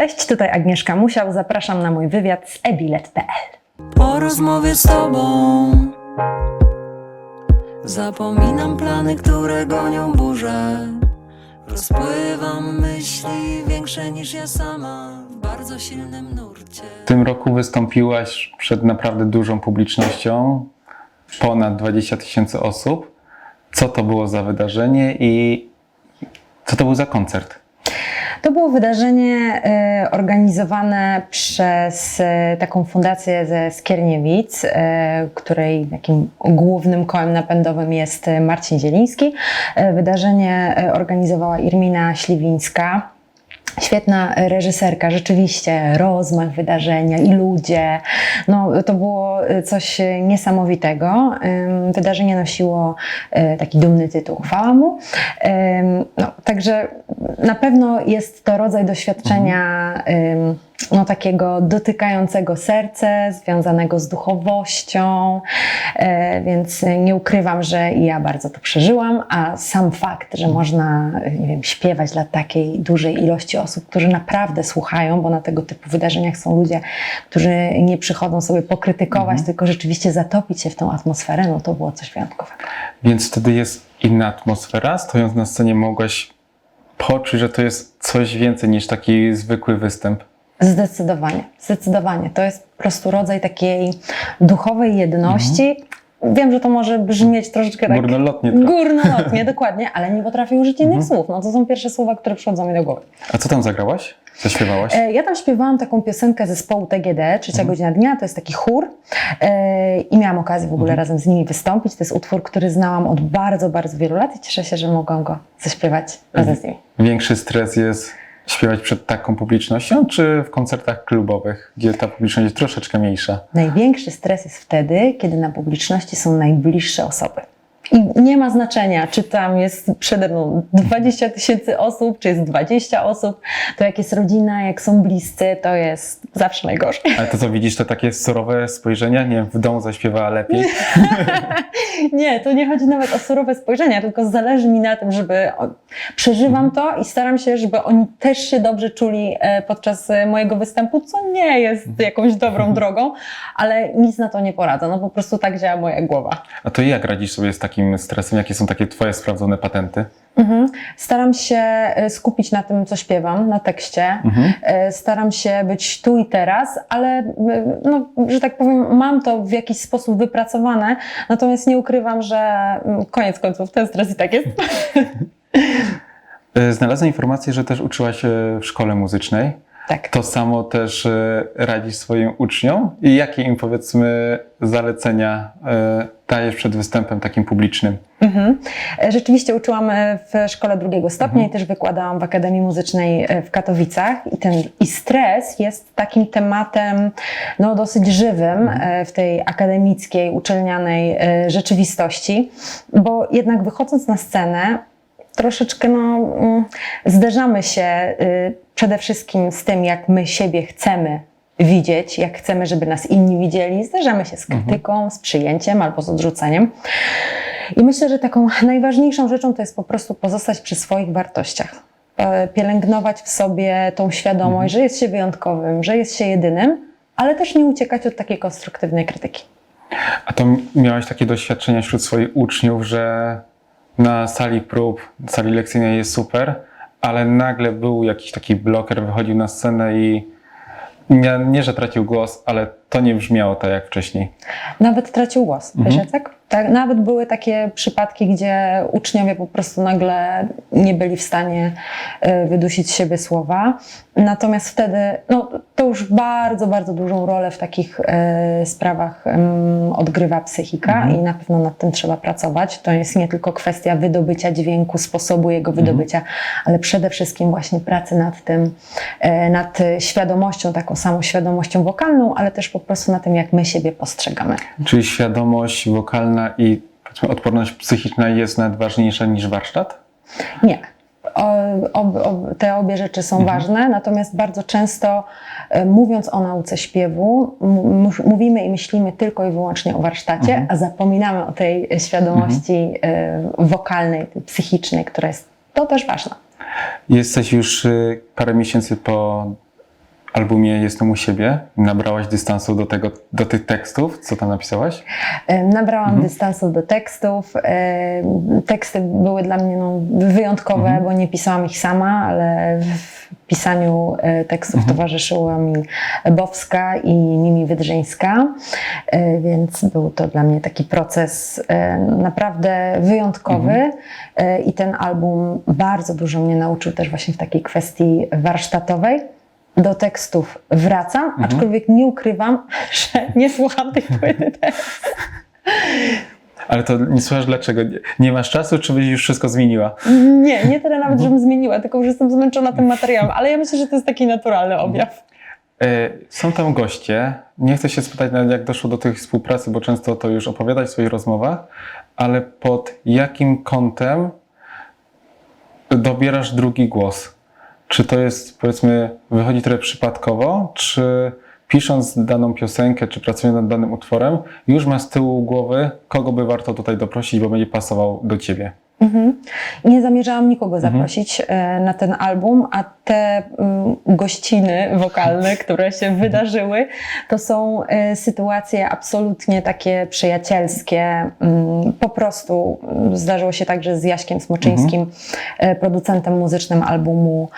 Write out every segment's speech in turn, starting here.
Cześć, tutaj Agnieszka Musiał. Zapraszam na mój wywiad z ebilet.pl. Po rozmowie z tobą Zapominam plany, które gonią burzę Rozpływam myśli większe niż ja sama W bardzo silnym nurcie W tym roku wystąpiłaś przed naprawdę dużą publicznością, ponad 20 tysięcy osób. Co to było za wydarzenie i co to był za koncert? To było wydarzenie e, organizowane przez e, taką fundację ze Skierniewic, e, której takim głównym kołem napędowym jest Marcin Zieliński. Wydarzenie organizowała Irmina Śliwińska. Świetna reżyserka, rzeczywiście, rozmach wydarzenia i ludzie. No, to było e, coś niesamowitego. Ym, Wydarzenie nosiło e, taki dumny tytuł Chwała mu. No, także na pewno jest to rodzaj doświadczenia ym, no, takiego dotykającego serce, związanego z duchowością, e, więc nie ukrywam, że ja bardzo to przeżyłam, a sam fakt, że można nie wiem, śpiewać dla takiej dużej ilości osób, którzy naprawdę słuchają, bo na tego typu wydarzeniach są ludzie, którzy nie przychodzą sobie pokrytykować, tylko rzeczywiście zatopić się w tą atmosferę, no to było coś wyjątkowego. Więc wtedy jest inna atmosfera. Stojąc na scenie, mogłaś poczuć, że to jest coś więcej niż taki zwykły występ. Zdecydowanie, zdecydowanie. To jest po prostu rodzaj takiej duchowej jedności. Wiem, że to może brzmieć troszeczkę tak Górnolotnie trochę. górnolotnie, dokładnie, ale nie potrafię użyć innych słów. No to są pierwsze słowa, które przychodzą mi do głowy. A co tam zagrałaś? Zaśpiewałaś? E, Ja tam śpiewałam taką piosenkę zespołu TGD, Trzecia godzina dnia, to jest taki chór e, i miałam okazję w ogóle razem z nimi wystąpić. To jest utwór, który znałam od bardzo, bardzo wielu lat i cieszę się, że mogłam go zaśpiewać razem z nimi. Większy stres jest śpiewać przed taką publicznością, czy w koncertach klubowych, gdzie ta publiczność jest troszeczkę mniejsza? Największy stres jest wtedy, kiedy na publiczności są najbliższe osoby. I nie ma znaczenia, czy tam jest przede mną 20 tysięcy osób, czy jest 20 osób, to jak jest rodzina, jak są bliscy, to jest zawsze najgorzej. Ale to co widzisz, to takie surowe spojrzenia? Nie w domu zaśpiewała lepiej. Nie, to nie chodzi nawet o surowe spojrzenia, tylko zależy mi na tym, żeby przeżywam to i staram się, żeby oni też się dobrze czuli e, podczas e, mojego występu, co nie jest jakąś dobrą drogą, ale nic na to nie poradzę. No po prostu tak działa moja głowa. A to jak radzisz sobie z takim stresem? Jakie są takie twoje sprawdzone patenty? Mhm. Staram się e, skupić na tym, co śpiewam, na tekście. E, Staram się być tu i teraz, ale, e, no, że tak powiem, mam to w jakiś sposób wypracowane, natomiast nie ukrywam, że mm, koniec końców ten stres i tak jest. E, Znalazłem informację, że też uczyłaś się w szkole muzycznej. Tak. To samo też e, radzisz swoim uczniom? I jakie im powiedzmy zalecenia e, dajesz przed występem takim publicznym? Mhm. E, Rzeczywiście uczyłam w szkole drugiego stopnia i też wykładałam w Akademii Muzycznej w Katowicach. I, ten, I stres jest takim tematem no, dosyć żywym e, w tej akademickiej, uczelnianej rzeczywistości, bo jednak wychodząc na scenę, troszeczkę no, mm, zderzamy się y, przede wszystkim z tym, jak my siebie chcemy widzieć, jak chcemy, żeby nas inni widzieli. Zderzamy się z krytyką, z przyjęciem albo z odrzuceniem. I myślę, że taką najważniejszą rzeczą to jest po prostu pozostać przy swoich wartościach. E, Pielęgnować w sobie tą świadomość, że jest się wyjątkowym, że jest się jedynym, ale też nie uciekać od takiej konstruktywnej krytyki. A to miałaś takie doświadczenia wśród swoich uczniów, że na sali prób, sali lekcyjnej jest super, ale nagle był jakiś taki bloker, wychodził na scenę i nie, nie że tracił głos, ale to nie brzmiało tak jak wcześniej. Nawet tracił głos, wiesz Jacek? Tak, nawet były takie przypadki, gdzie uczniowie po prostu nagle nie byli w stanie e, wydusić z siebie słowa. Natomiast wtedy, no to już bardzo, bardzo dużą rolę w takich e, sprawach odgrywa psychika i na pewno nad tym trzeba pracować. To jest nie tylko kwestia wydobycia dźwięku, sposobu jego wydobycia, ale przede wszystkim właśnie pracy nad tym, e, nad świadomością, taką samą świadomością wokalną, ale też po prostu na tym, jak my siebie postrzegamy. Czyli świadomość wokalna i odporność psychiczna jest nawet ważniejsza niż warsztat? Nie. Ob, ob, te obie rzeczy są ważne, natomiast bardzo często e, mówiąc o nauce śpiewu, mówimy i myślimy tylko i wyłącznie o warsztacie, a zapominamy o tej świadomości e, wokalnej, psychicznej, która jest to też ważna. Jesteś już y, parę miesięcy po albumie Jestem u siebie nabrałaś dystansu do, tego, do tych tekstów, co tam napisałaś? Nabrałam Mhm. dystansu do tekstów. Teksty były dla mnie no, wyjątkowe, Mhm. bo nie pisałam ich sama, ale w pisaniu e, tekstów Mhm. towarzyszyła mi Bowska i Mimi Wydrzyńska, E, więc był to dla mnie taki proces e, naprawdę wyjątkowy Mhm. I ten album bardzo dużo mnie nauczył też właśnie w takiej kwestii warsztatowej. Do tekstów wracam, Mhm. aczkolwiek nie ukrywam, że nie słucham tej płyty teraz. Ale to nie słuchasz dlaczego? Nie- masz czasu, czy byś już wszystko zmieniła? Nie, nie tyle nawet, żebym zmieniła, tylko że jestem zmęczona tym materiałem, ale ja myślę, że to jest taki naturalny objaw. E, Są tam goście. Nie chcę się spytać, nawet jak doszło do tej współpracy, bo często to już opowiadać w swoich rozmowach, ale pod jakim kątem dobierasz drugi głos? Czy to jest, powiedzmy, wychodzi trochę przypadkowo, czy pisząc daną piosenkę, czy pracując nad danym utworem, już masz z tyłu głowy, kogo by warto tutaj doprosić, bo będzie pasował do ciebie? Mhm. Nie zamierzałam nikogo zaprosić e, na ten album, a te mm, gościny wokalne, które się wydarzyły, to są e, sytuacje absolutnie takie przyjacielskie. Mm, Po prostu mm, zdarzyło się tak, że z Jaśkiem Smoczyńskim, e, producentem muzycznym albumu,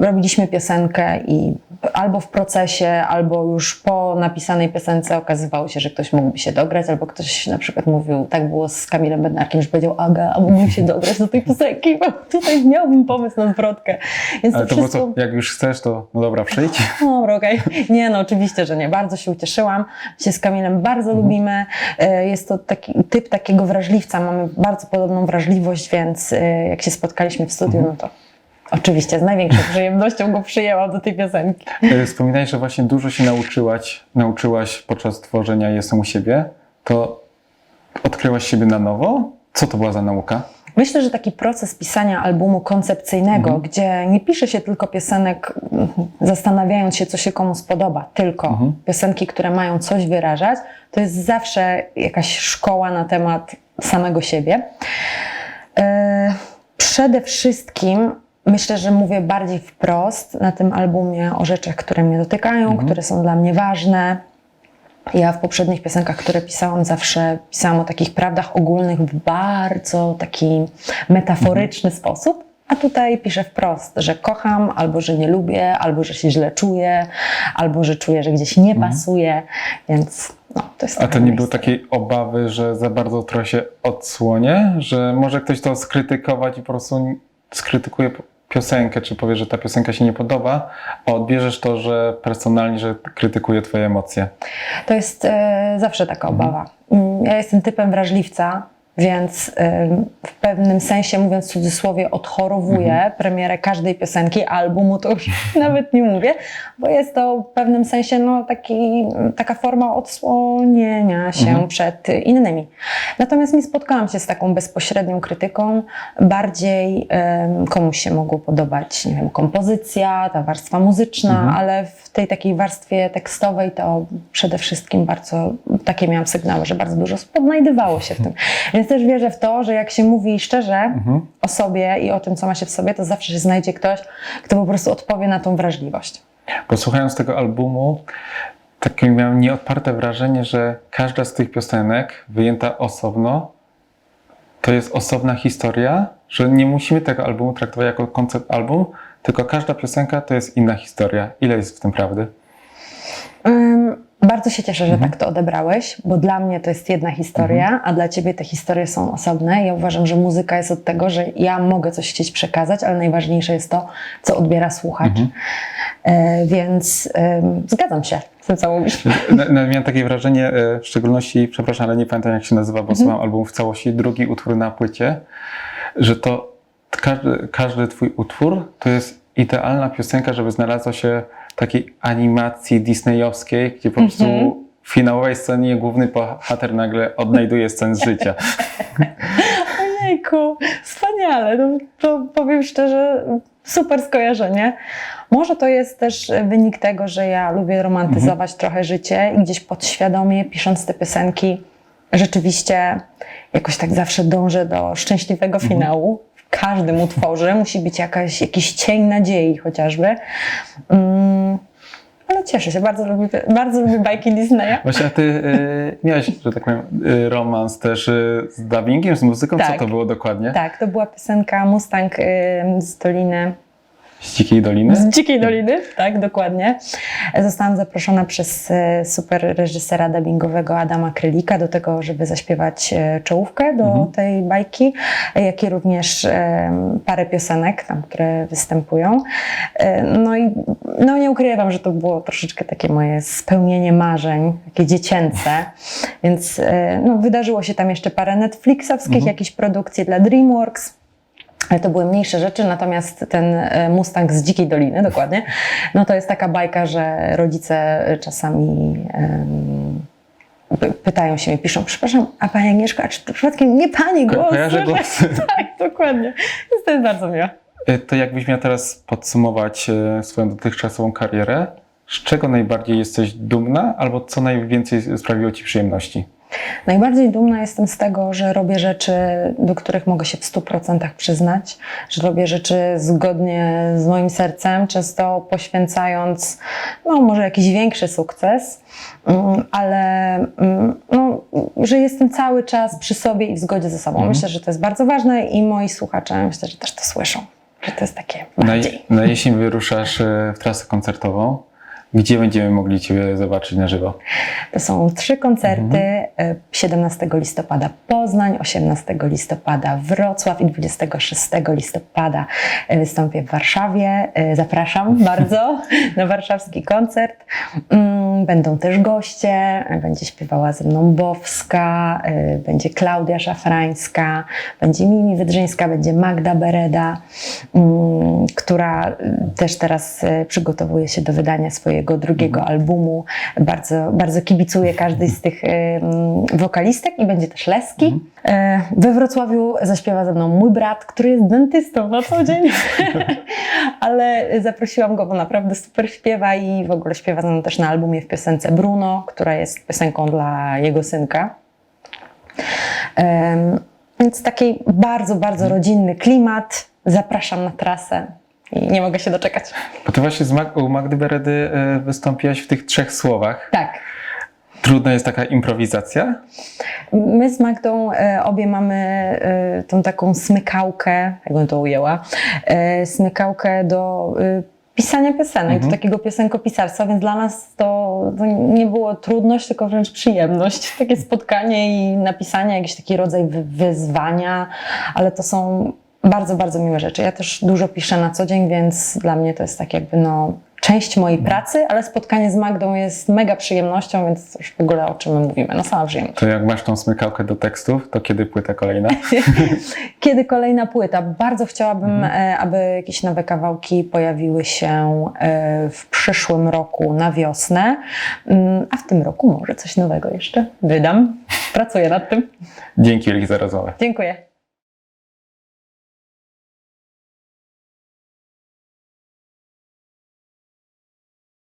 robiliśmy piosenkę i albo w procesie, albo już po napisanej piosence okazywało się, że ktoś mógłby się dograć, albo ktoś na przykład mówił, tak było z Kamilem Bednarkiem, że powiedział Aga, a mógłbym się dograć do tej piosenki, bo tutaj miałbym pomysł na zwrotkę. Więc Ale to to wszystko... co, jak już chcesz, to no dobra, przyjdź. Dobra, okej. Nie, no oczywiście, że nie. Bardzo się ucieszyłam. My się z Kamilem bardzo lubimy. E, Jest to taki typ takiego wrażliwca. Mamy bardzo podobną wrażliwość, więc e, jak się spotkaliśmy w studiu, no to oczywiście z największą przyjemnością go przyjęłam do tej piosenki. E, Wspominałeś, że właśnie dużo się nauczyłaś, nauczyłaś podczas tworzenia Jestem u siebie. To odkryłaś siebie na nowo? Co to była za nauka? Myślę, że taki proces pisania albumu koncepcyjnego, gdzie nie pisze się tylko piosenek zastanawiając się, co się komu spodoba, tylko piosenki, które mają coś wyrażać, to jest zawsze jakaś szkoła na temat samego siebie. E, Przede wszystkim myślę, że mówię bardziej wprost na tym albumie o rzeczach, które mnie dotykają, które są dla mnie ważne. Ja w poprzednich piosenkach, które pisałam, zawsze pisałam o takich prawdach ogólnych w bardzo taki metaforyczny sposób. A tutaj piszę wprost, że kocham, albo że nie lubię, albo że się źle czuję, albo że czuję, że gdzieś nie pasuje, więc no, to jest A to nie było takiej obawy, że za bardzo trochę się odsłonię, że może ktoś to skrytykować i po prostu skrytykuje piosenkę, czy powie, że ta piosenka się nie podoba, a odbierzesz to, że personalnie, że krytykuje twoje emocje. To jest e, zawsze taka obawa. Mm, Ja jestem typem wrażliwca, więc em, w pewnym sensie, mówiąc w cudzysłowie, odchorowuję premierę każdej piosenki, albumu to już nawet nie mówię, bo jest to w pewnym sensie no, taki, taka forma odsłonienia się przed innymi. Natomiast nie spotkałam się z taką bezpośrednią krytyką. Bardziej em, komuś się mogło podobać, nie wiem, kompozycja, ta warstwa muzyczna, ale w tej takiej warstwie tekstowej to przede wszystkim bardzo takie miałam sygnały, że bardzo dużo odnajdywało się w tym. Więc też wierzę w to, że jak się mówi szczerze o sobie i o tym, co ma się w sobie, to zawsze się znajdzie ktoś, kto po prostu odpowie na tą wrażliwość. Bo słuchając tego albumu, takie miałem nieodparte wrażenie, że każda z tych piosenek, wyjęta osobno, to jest osobna historia, że nie musimy tego albumu traktować jako koncept album, tylko każda piosenka to jest inna historia. Ile jest w tym prawdy? Bardzo się cieszę, że tak to odebrałeś, bo dla mnie to jest jedna historia, a dla ciebie te historie są osobne. Ja uważam, że muzyka jest od tego, że ja mogę coś chcieć przekazać, ale najważniejsze jest to, co odbiera słuchacz. E, więc ym, zgadzam się z tym, co mówisz. Miałem takie wrażenie, e, w szczególności, przepraszam, ale nie pamiętam jak się nazywa, bo słucham album w całości, drugi utwór na płycie, że to każdy, każdy twój utwór to jest idealna piosenka, żeby znalazła się takiej animacji disneyowskiej, gdzie po prostu w finałowej scenie główny bohater nagle odnajduje scenę z życia. Ojejku, wspaniale. No, to powiem szczerze, super skojarzenie. Może to jest też wynik tego, że ja lubię romantyzować trochę życie i gdzieś podświadomie, pisząc te piosenki, rzeczywiście jakoś tak zawsze dążę do szczęśliwego finału. Każdym utworze musi być jakaś, jakiś cień nadziei chociażby. Mm, cieszę się, bardzo lubię, bardzo lubię bajki Disneya. Właśnie, a ty y, miałeś, że tak powiem, y, romans też y, z dubbingiem, z muzyką? Tak. Co to było dokładnie? Tak, to była piosenka Mustang y, z Doliny Z Dzikiej Doliny? Z Dzikiej Doliny, tak, dokładnie. Zostałam zaproszona przez e, super reżysera dubbingowego Adama Krylika do tego, żeby zaśpiewać e, czołówkę do Mhm. tej bajki, jak i również e, parę piosenek, tam, które występują. No i no nie ukrywam, że to było troszeczkę takie moje spełnienie marzeń, takie dziecięce, więc no, wydarzyło się tam jeszcze parę Netflixowskich, Mhm. jakichś produkcji dla DreamWorks. Ale to były mniejsze rzeczy, natomiast ten e, Mustang z Dzikiej Doliny, dokładnie, no to jest taka bajka, że rodzice czasami py- pytają się mnie, piszą, przepraszam, a Pani Agnieszko, a czy to przypadkiem nie Pani Ko- głos? kojarzę słyszę?" głosy. tak, dokładnie. Więc to jest bardzo miłe. Y, To jakbyś miała teraz podsumować y, swoją dotychczasową karierę, z czego najbardziej jesteś dumna, albo co najwięcej sprawiło ci przyjemności? Najbardziej dumna jestem z tego, że robię rzeczy, do których mogę się w 100% przyznać, że robię rzeczy zgodnie z moim sercem, często poświęcając, no może jakiś większy sukces, mm, ale mm, no, że jestem cały czas przy sobie i w zgodzie ze sobą. Mhm. Myślę, że to jest bardzo ważne i moi słuchacze myślę, że też to słyszą, że to jest takie bardziej. na jesień wyruszasz y, w trasę koncertową. Gdzie będziemy mogli Ciebie zobaczyć na żywo? To są trzy koncerty. e, 17 listopada Poznań, 18 listopada Wrocław i 26 listopada e, wystąpię w Warszawie. E, Zapraszam bardzo na warszawski koncert. Mm, Będą też goście, e, będzie śpiewała ze mną Bowska, e, będzie Klaudia Szafrańska, będzie Mimi Wydrzyńska, będzie Magda Bereda, mm, która e, też teraz e, przygotowuje się do wydania swojego drugiego albumu. Bardzo, bardzo kibicuję każdej z tych wokalistek i będzie też Leski. E, We Wrocławiu zaśpiewa ze mną mój brat, który jest dentystą na co dzień, ale zaprosiłam go, bo naprawdę super śpiewa i w ogóle śpiewa ze mną też na albumie w piosence Bruno, która jest piosenką dla jego synka. Więc taki bardzo, bardzo rodzinny klimat. Zapraszam na trasę i nie mogę się doczekać. Bo ty właśnie z Mag- u Magdy Beredy y, wystąpiłaś w tych trzech słowach. Tak. Trudna jest taka improwizacja? My z Magdą e, obie mamy e, tą taką smykałkę, jakbym to ujęła, smykałkę do pisania piosenek, Mhm. do takiego piosenkopisarstwa, więc dla nas to, to nie było trudność, tylko wręcz przyjemność. Takie spotkanie i napisanie, jakiś taki rodzaj wy- wyzwania, ale to są bardzo, bardzo miłe rzeczy. Ja też dużo piszę na co dzień, więc dla mnie to jest tak jakby no część mojej pracy, ale spotkanie z Magdą jest mega przyjemnością, więc to już w ogóle o czym my mówimy, no sama przyjemność. To jak masz tą smykałkę do tekstów, to kiedy płyta kolejna? Kiedy kolejna płyta? Bardzo chciałabym, e, aby jakieś nowe kawałki pojawiły się e, w przyszłym roku na wiosnę, Mm, a w tym roku może coś nowego jeszcze wydam. Pracuję nad tym. Dzięki wielkie za rozmowę. Dziękuję.